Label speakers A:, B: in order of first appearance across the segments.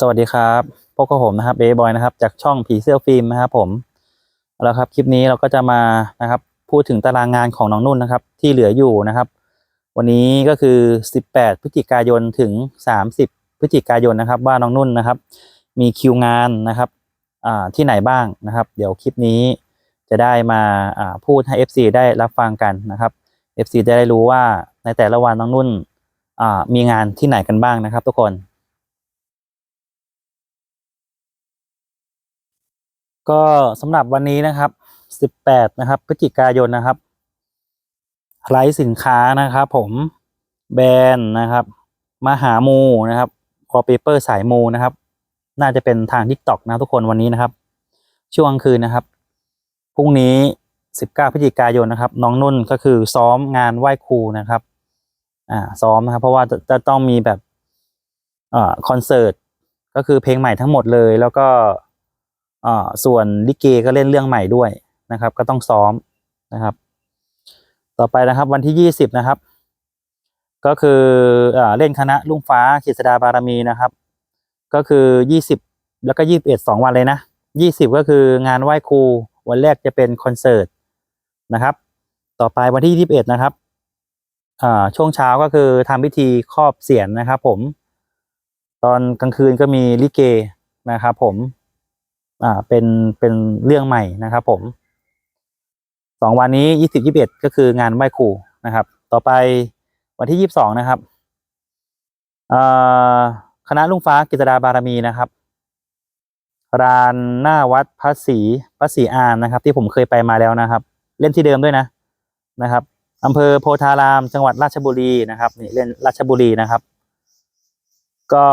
A: สวัสดีครับพบกับผมนะครับเบย์บอยนะครับ จากช่องผีเสื้อฟิล์มนะครับ ผมแล้วครับ คลิปนี้เราก็จะมานะครับ พูดถึงตารางงานของน้องนุ่นนะครับ ที่เหลืออยู่นะครับ วันนี้ก็คือ 18 พฤศจิกายนถึง 30 พฤศจิกายนนะครับ ว่าน้องนุ่นนะครับ มีคิวงานนะครับที่ไหนบ้างนะครับ เดี๋ยวคลิปนี้จะได้มาพูดให้ FC ได้รับฟังกันนะครับ FC จะได้รู้ว่าในแต่ละวันน้องนุ่นมีงานที่ไหนกันบ้างนะครับ ทุกคน ก็สำหรับวันนี้นะครับ 18 นะครับพฤศจิกายนนะครับไลฟ์สินค้านะครับผมแบรนด์นะครับมหามูนะครับคอเปเปอร์สายมูนะครับ น่าจะเป็นทาง t ิ k t o k นะทุกคนวันนี้นะครับ ช่วงกลางคืนนะครับพรุ่งนี้ 19พฤศจิกายนนะครับ น้องนุ่นก็คือซ้อมงานไหว้ครูนะครับอ่าซ้อมนะครับ เพราะว่าจะจะต้องมีแบบอ่าคอนเสิร์ตก็คือเพลงใหม่ทั้งหมดเลย แล้วก็ อ่าส่วนลิเกก็เล่นเรื่องใหม่ด้วยนะครับ ก็ต้องซ้อมนะครับ ต่อไปนะครับวันที่ยี่สิบนะครับ ก็คืออ่าเล่นคณะลุงฟ้าเขษดาบารมีนะครับ ก็คือยี่สิบแล้วก็ยี่สิบเอ็ดสองวันเลยนะยี่สิบก็คืองานไหว้ครูวันแรกจะเป็นคอนเสิร์ตนะครับ ต่อไปวันที่ยี่สิบเอ็ดนะครับอ่าช่วงเช้าก็คือทำพิธีครอบเสียนนะครับ ผม ตอนกลางคืนก็มีลิเกนะครับ ผม อ่าเป็นเป็นเรื่องใหม่นะครับผมสองวันนี้ยี่สิบยี่สิบเอ็ดก็คืองานไหว้ครูนะครับ ต่อไปวันที่ยี่สิบสองนะครับคณะลุงฟ้ากิจดาบารมีนะครับรานหน้าวัดพระศรีพระศรีอานนะครับ ที่ผมเคยไปมาแล้วนะครับ เล่นที่เดิมด้วยนะนะครับอำเภอโพธาราม จังหวัดราชบุรีนะครับนี่เล่นราชบุรีนะครับ ก็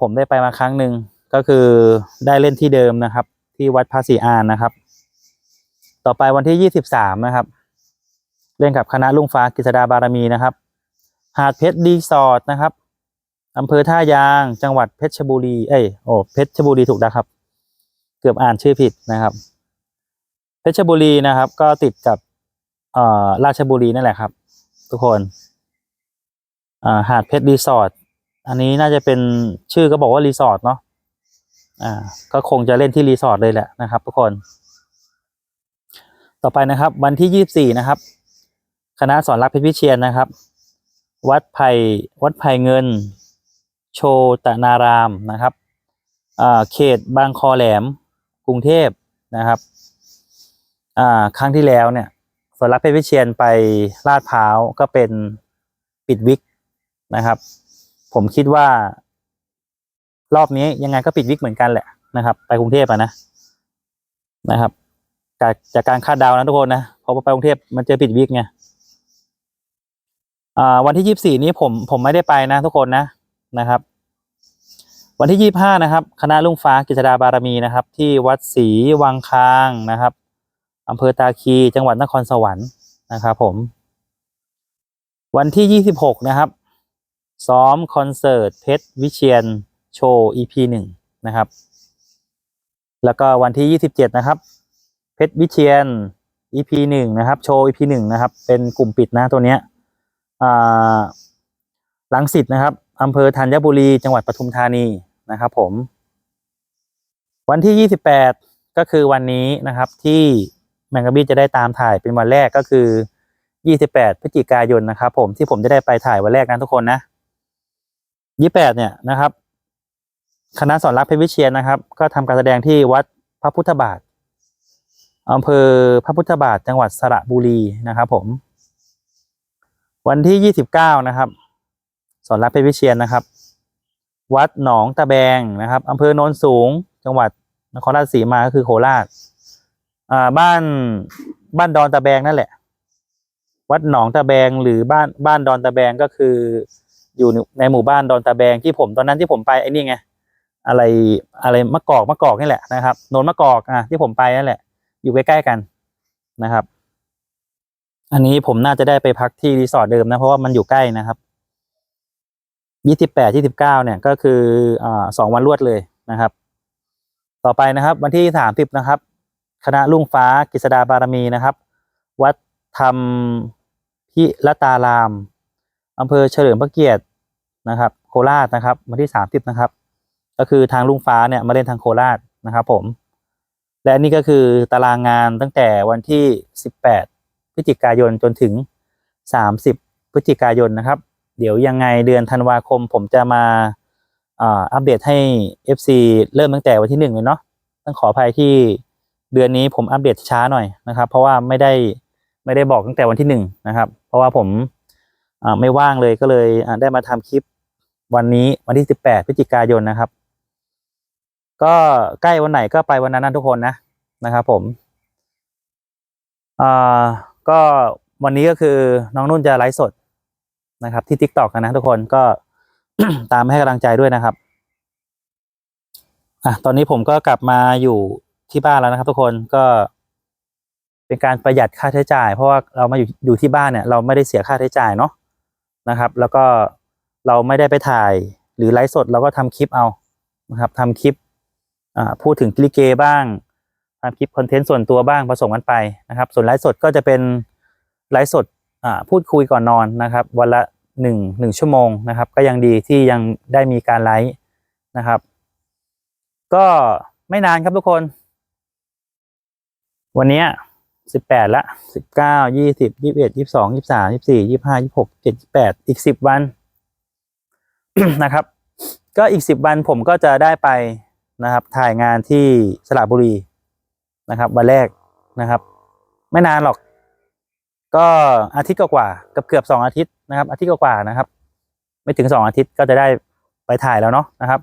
A: ผมได้ไปมาครั้งหนึ่ง ก็คือได้เล่นที่เดิมนะครับ ที่วัดพระศรีอานนะครับ ต่อไปวันที่ยี่สิบสามนะครับ เล่นกับคณะลุงฟ้ากิษดาบารมีนะครับ หาดเพชรรีสอร์ทนะครับอำเภอท่ายาง จังหวัดเพชรบุรี เอ้ยโอ้เพชรบุรีถูกนะครับ เกือบอ่านชื่อผิดนะครับ เพชรบุรีนะครับ ก็ติดกับเอ่อราชบุรีนั่นแหละครับ ทุกคนอ่าหาดเพชรรีสอร์ทอันนี้น่าจะเป็นชื่อก็บอกว่ารีสอร์ทเนาะ อ่า ก็คงจะเล่นที่รีสอร์ทเลยแหละนะครับ ทุกคน ต่อไปนะครับ วันที่ยี่สี่นะครับ คณะสอนรักเพชรวิเชียนนะครับ วัดไผ่วัดไผ่เงิน โชตนารามนะครับอ่าเขตบางคอแหลม กรุงเทพนะครับอ่าครั้งที่แล้วเนี่ยสอนรักเพชรวิเชียนไปลาดพร้าวก็เป็นปิดวิกนะครับ ผมคิดว่า รอบนี้ยังไงก็ปิดวิกเหมือนกันแหละนะครับ ไปกรุงเทพอะนะนะครับ จากจากการคาดเดานะทุกคนนะพราะว่าไปกรุงเทพมันเจอปิดวิกไงอ่าวันที่ยี่สิบสี่นี้ผมผมไม่ได้ไปนะทุกคนนะนะครับ วันที่ยี่บห้านะครับ คณะลุงฟ้ากิจดาบารมีนะครับ ที่วัดศรีวังคางนะครับอำเภอตาคีจังหวัดนครสวรรค์นะครับผม วันที่ยี่สิบหกนะครับ ซ้อมคอนเสิร์ตเพชรวิเชียน โชว์ EP หนึ่งนะครับ แล้วก็วันที่ยี่สิบเจ็ดนะครับ เพชรวิเชียน EP หนึ่งนะครับ โชว์ EP หนึ่งนะครับ เป็นกลุ่มปิดนะตัวเนี้ยอ่าลังสิตนะครับอำเภอธัญบุรี จังหวัดปทุมธานีนะครับ ผม วันที่ยี่สิบแปดก็คือวันนี้นะครับที่แมงกะบี้จะได้ตามถ่ายเป็นวันแรกก็คือยี่สิบแปดพฤศจิกายนนะครับ ผมที่ผมจะได้ไปถ่ายวันแรกนะทุกคนนะยี่แปดเนี่ยนะครับ คณะสอนรักเพชรวิเชียนนะครับ ก็ทำการแสดงที่วัดพระพุทธบาทอำเภอพระพุทธบาทจังหวัดสระบุรีนะครับ ผม วันที่ยี่สิบเก้านะครับ สอนรักเพชรวิเชียนนะครับ วัดหนองตะแบงนะครับอำเภอโนนสูง จังหวัดนครราชสีมาก็คือโคราชอ่าบ้านบ้านดอนตะแบงนั่นแหละ วัดหนองตะแบงหรือบ้านบ้านดอนตะแบงก็คือ อยู่ในหมู่บ้านดอนตะแบงที่ผมตอนนั้นที่ผมไปไอ้นี่ไง อะไรอะไรมะกอกมะกอกนี่แหละนะครับโนนมะกอกอะที่ผมไปนั่นแหละ อยู่ใกล้ๆกันนะครับ อันนี้ผมน่าจะได้ไปพักที่รีสอร์ทเดิมนะ เพราะว่ามันอยู่ใกล้นะครับยี่สิบแปดยี่สิบเก้าเนี่ยก็คืออ่าสองวันรวดเลยนะครับ ต่อไปนะครับ วันที่สามสิบนะครับ คณะลุงฟ้ากิษดาบารมีนะครับ วัดธรรมพิรตารามอำเภอเฉลิมพระเกียรตินะครับ โคราชนะครับ วันที่สามสิบนะครับ ก็คือทางลุงฟ้าเนี่ยมาเล่นทางโคราชนะครับผม และนี่ก็คือตารางงานตั้งแต่วันที่ 18 พฤศจิกายนจนถึง 30 พฤศจิกายนนะครับ เดี๋ยวยังไงเดือนธันวาคมผมจะมาอัปเดตให้ FC เริ่มตั้งแต่วันที่หนึ่งเลยเนาะต้องขออภัยที่เดือนนี้ผมอัปเดตช้าหน่อยนะครับ เพราะว่าไม่ได้ไม่ได้บอกตั้งแต่วันที่หนึ่งนะครับ เพราะว่าผมไม่ว่างเลยก็เลยได้มาทำคลิปวันนี้วันที่ 18 พฤศจิกายนนะครับ ก็ใกล้วันไหนก็ไปวันนั้นนะทุกคนนะนะครับผมอ่าก็วันนี้ก็คือน้องนุ่นจะไลฟ์สดนะครับ ที่ t ิ k t o k กันนะทุกคนก็ตามมาให้กำลังใจด้วยนะครับอะตอนนี้ผมก็กลับมาอยู่ที่บ้านแล้วนะครับ ทุกคนก็เป็นการประหยัดค่าใช้จ่าย เพราะว่าเรามาอยู่อยู่ที่บ้านเนี่ย เราไม่ได้เสียค่าใช้จ่ายเนาะนะครับ แล้วก็เราไม่ได้ไปถ่ายหรือไลฟ์สดเราก็ทำคลิปเอานะครับทำคลิป พูดถึงลิเกบ้างทำคลิปคอนเทนต์ส่วนตัวบ้างผสมกันไปนะครับ ส่วนไลฟ์สดก็จะเป็นไลฟ์สดพูดคุยก่อนนอนนะครับ วันละหนึ่งหนึ่งชั่วโมงนะครับ ก็ยังดีที่ยังได้มีการไลฟ์นะครับ ก็ไม่นานครับทุกคน วันนี้สิบแปดละสิบเก้ายี่สิบยี่สิบเอ็ดยี่สิบสองยี่สิบสามยี่สิบสี่ยี่สิบห้ายี่สิบหกเจ็ดแปดอีกสิบวันนะครับ ก็อีกสิบวันผมก็จะได้ไป นะครับ ถ่ายงานที่สระบุรีนะครับ วันแรกนะครับ ไม่นานหรอก ก็อาทิตย์กว่าๆเกือบเกือบสองอาทิตย์นะครับ อาทิตย์กว่าๆนะครับ ไม่ถึงสองอาทิตย์ก็จะได้ไปถ่ายแล้วเนาะนะครับ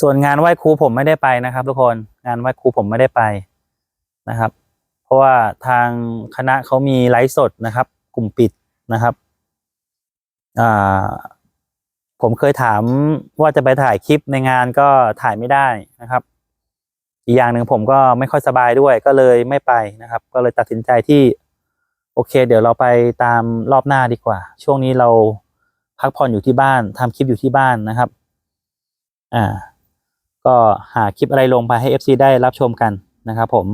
A: ส่วนงานไหว้ครูผมไม่ได้ไปนะครับ ทุกคนงานไหว้ครูผมไม่ได้ไปนะครับ เพราะว่าทางคณะเขามีไลฟ์สดนะครับ กลุ่มปิดนะครับอ่า ผมเคยถามว่าจะไปถ่ายคลิปในงานก็ถ่ายไม่ได้นะครับ อีกอย่างหนึ่งผมก็ไม่ค่อยสบายด้วยก็เลยไม่ไปนะครับ ก็เลยตัดสินใจที่โอเค เดี๋ยวเราไปตามรอบหน้าดีกว่า ช่วงนี้เราพักผ่อนอยู่ที่บ้านทำคลิปอยู่ที่บ้านนะครับ อ่า ก็หาคลิปอะไรลงไปให้ FC ได้รับชมกันนะครับ ผม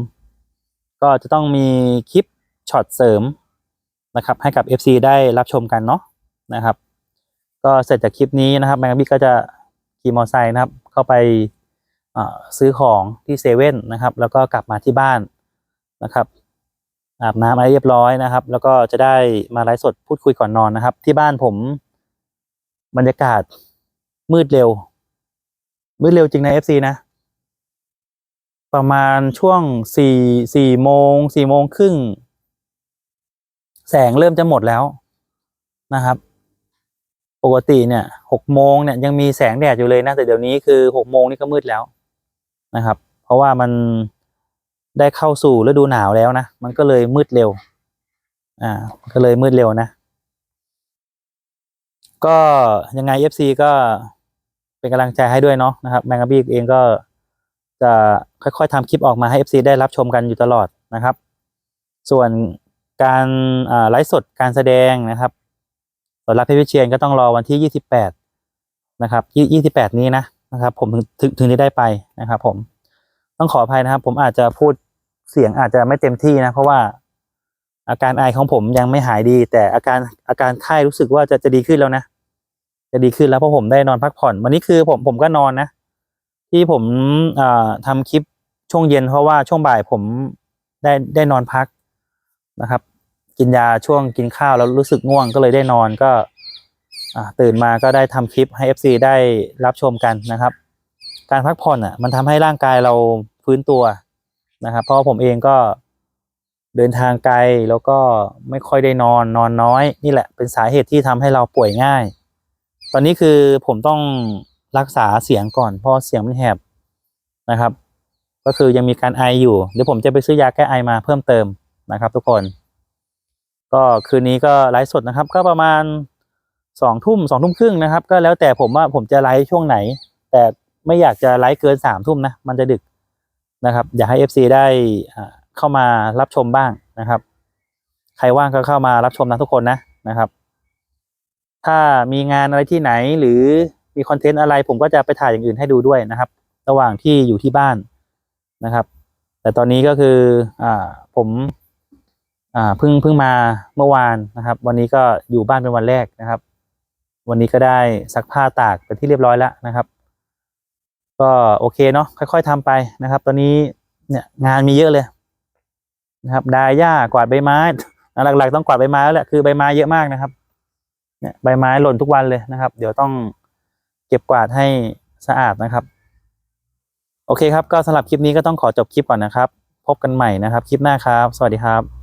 A: ก็จะต้องมีคลิปช็อตเสริมนะครับ ให้กับ FC ได้รับชมกันเนาะนะครับ ก็เสร็จจากคลิปนี้นะครับแมงบิ๊กก็จะขี่มอเตอร์ไซค์นะครับ เข้าไปซื้อของที่เซเว่นนะครับ แล้วก็กลับมาที่บ้านนะครับ อาบน้ำอะไรเรียบร้อยนะครับ แล้วก็จะได้มาไลฟ์สดพูดคุยก่อนนอนนะครับ ที่บ้านผมบรรยากาศมืดเร็ว มืดเร็วจริงในะ FC นะ ประมาณช่วงสี่สี่โมงสี่โมงครึ่งแสงเริ่มจะหมดแล้วนะครับ ปกติเนี่ยหกโมงเนี่ยยังมีแสงแดดอยู่เลยนะ แต่เดี๋ยวนี้คือหกโมงนี่ก็มืดแล้วนะครับ เพราะว่ามันได้เข้าสู่ฤดูหนาวแล้วนะ มันก็เลยมืดเร็ว อ่า ก็เลยมืดเร็วนะ ก็ยังไง FC ก็เป็นกำลังใจให้ด้วยเนาะนะครับ แมงกะบี้เองก็จะค่อยๆทำคลิปออกมาให้ FC ได้รับชมกันอยู่ตลอดนะครับ ส่วนการไลฟ์สดการแสดงนะครับ สำหรับเพชรวิเชียนก็ต้องรอวันที่ยี่สิบแปดนะครับยี่สิบแปดนี้นะนะครับ ผมถึงถึงจะได้ไปนะครับผมต้องขออภัยนะครับ ผมอาจจะพูดเสียงอาจจะไม่เต็มที่นะ เพราะว่าอาการไอของผมยังไม่หายดี แต่อาการอาการไข้รู้สึกว่าจะจะดีขึ้นแล้วนะ จะดีขึ้นแล้วเพราะผมได้นอนพักผ่อน วันนี้คือผมผมก็นอนนะ ที่ผมอ่าทำคลิปช่วงเย็นเพราะว่าช่วงบ่ายผมได้ได้นอนพักนะครับ กินยาช่วงกินข้าวแล้วรู้สึกง่วงก็เลยได้นอนก็ตื่นมาก็ได้ทำคลิปให้ FC ได้รับชมกันนะครับ การพักผ่อนอะมันทำให้ร่างกายเราฟื้นตัวนะครับ เพราะผมเองก็เดินทางไกลแล้วก็ไม่ค่อยได้นอนนอนน้อย นี่แหละเป็นสาเหตุที่ทำให้เราป่วยง่าย ตอนนี้คือผมต้องรักษาเสียงก่อน เพราะเสียงมันแหบนะครับ ก็คือยังมีการไออยู่เดี๋ยวผมจะไปซื้อยาแก้ไอมาเพิ่มเติมนะครับ ทุกคน ก็คืนนี้ก็ไลฟ์สดนะครับ ก็ประมาณสองทุ่มสองทุ่มครึ่งนะครับ ก็แล้วแต่ผมว่าผมจะไลฟ์ช่วงไหน แต่ไม่อยากจะไลฟ์เกินสามทุ่มนะ มันจะดึกนะครับ อยากให้ FC ได้อ่าเข้ามารับชมบ้างนะครับ ใครว่างก็เข้ามารับชมนะทุกคนนะนะครับ ถ้ามีงานอะไรที่ไหนหรือมีคอนเทนต์อะไร ผมก็จะไปถ่ายอย่างอื่นให้ดูด้วยนะครับ ระหว่างที่อยู่ที่บ้านนะครับ แต่ตอนนี้ก็คืออ่าผม อ่าเพิ่งเพิ่งมาเมื่อวานนะครับ วันนี้ก็อยู่บ้านเป็นวันแรกนะครับ วันนี้ก็ได้ซักผ้าตากเป็นที่เรียบร้อยแล้วนะครับ ก็โอเคเนาะค่อย ๆทำไปนะครับ ตอนนี้เนี่ยงานมีเยอะเลยนะครับดายหญ้ากวาดใบไม้หลักๆ ต้องกวาดใบไม้แล้วแหละคือใบไม้เยอะมากนะครับเนี่ยใบไม้หล่นทุกวันเลยนะครับ เดี๋ยวต้องเก็บกวาดให้สะอาดนะครับ โอเคครับก็สำหรับคลิปนี้ก็ต้องขอจบคลิปก่อนนะครับ พบกันใหม่นะครับ คลิปหน้าครับ สวัสดีครับ